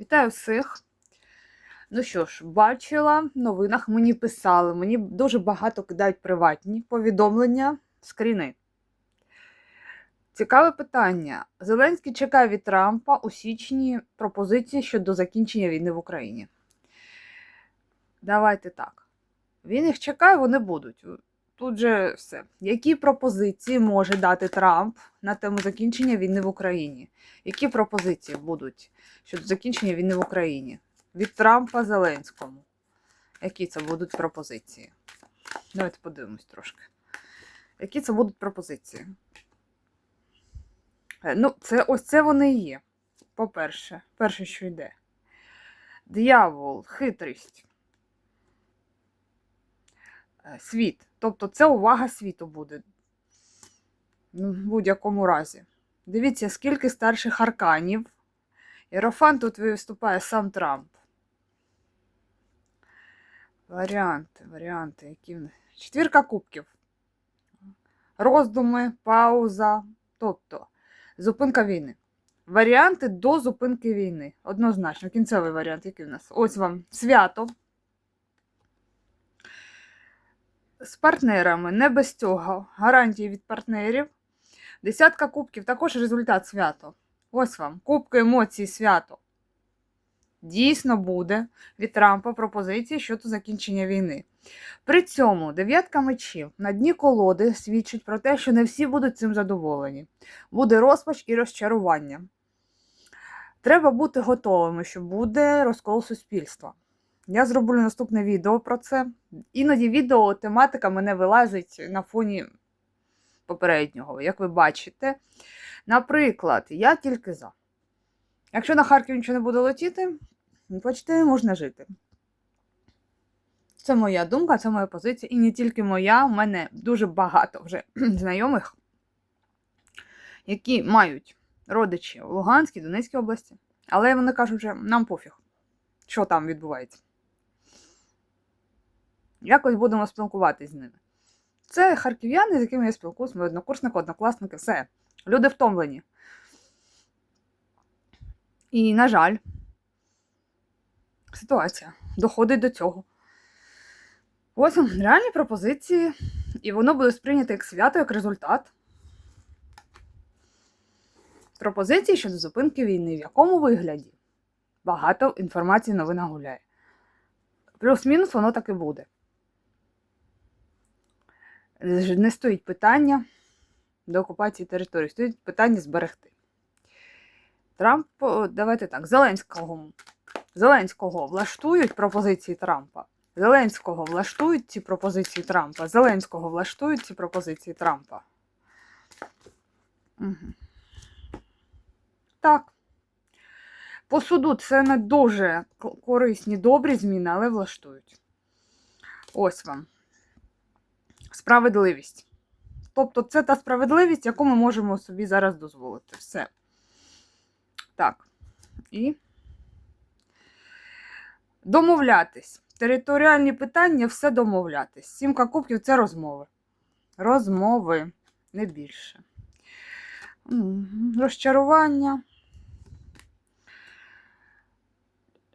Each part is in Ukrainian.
Вітаю всіх. Ну що ж, бачила, в новинах мені писали, мені дуже багато кидають приватні повідомлення, скріни. Цікаве питання. Зеленський чекає від Трампа у січні пропозиції щодо закінчення війни в Україні. Давайте так. Він їх чекає, вони будуть. Тут же все. Які пропозиції може дати Трамп на тему закінчення війни в Україні? Які пропозиції будуть щодо закінчення війни в Україні? Від Трампа Зеленському. Які це будуть пропозиції? Давайте подивимось трошки. Які це будуть пропозиції? Е, Ну, це ось це вони і є. По-перше, перше, що йде. Диявол, хитрість. Е, Світ. Тобто це увага світу буде. В будь-якому разі. Дивіться, скільки старших арканів. Єрофан тут виступає сам Трамп. Варіанти, варіанти, які. Четвірка кубків. Роздуми, пауза. Тобто, зупинка війни. Варіанти до зупинки війни. Однозначно, кінцевий варіант, який в нас. Ось вам свято. З партнерами, не без цього. Гарантії від партнерів. Десятка кубків також результат свято. Ось вам, кубки емоцій свято. Дійсно буде від Трампа пропозиції щодо закінчення війни. При цьому дев'ятка мечів на дні колоди свідчить про те, що не всі будуть цим задоволені. Буде розпач і розчарування. Треба бути готовими, що буде розкол суспільства. Я зроблю наступне відео про це. Іноді відео тематика мене вилазить на фоні попереднього, як ви бачите. Наприклад, я тільки за. Якщо на Харків нічого не буде летіти, бачите, можна жити. Це моя думка, це моя позиція. І не тільки моя, у мене дуже багато вже знайомих, які мають родичі в Луганській, Донецькій області. Але вони кажуть, вже нам пофіг, що там відбувається. Якось будемо спілкуватись з ними. Це харків'яни, з якими я спілкуюся, мої однокурсники, однокласники, все. Люди втомлені. І, на жаль, ситуація доходить до цього. Ось реальні пропозиції, і воно буде сприйнято як свято, як результат. Пропозиції щодо зупинки війни, в якому вигляді багато інформації новина гуляє. Плюс-мінус воно так і буде. Не стоїть питання до окупації території, стоїть питання зберегти. Трамп, давайте так, Зеленського. Зеленського влаштують пропозиції Трампа. Зеленського влаштують ці пропозиції Трампа. Зеленського влаштують ці пропозиції Трампа. Угу. Так. По суду це не дуже корисні, добрі зміни, але влаштують. Ось вам. Справедливість. Тобто, це та справедливість, яку ми можемо собі зараз дозволити. Все. Так. І домовлятись. Територіальні питання все домовлятись. Сімка кубків це розмови. Розмови, не більше. Розчарування.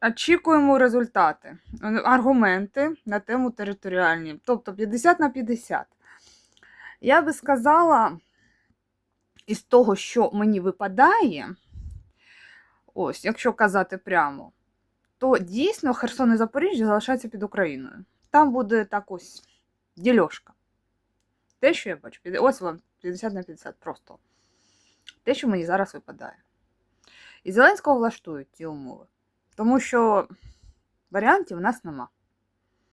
Очікуємо результати, аргументи на тему територіальні. Тобто 50 на 50. Я би сказала, із того, що мені випадає, ось, якщо казати прямо, то дійсно Херсон і Запоріжжя залишаються під Україною. Там буде так ось дільошка. Те, що я бачу, ось вам 50 на 50 просто. Те, що мені зараз випадає. І Зеленського влаштують ці умови. Тому що варіантів у нас нема.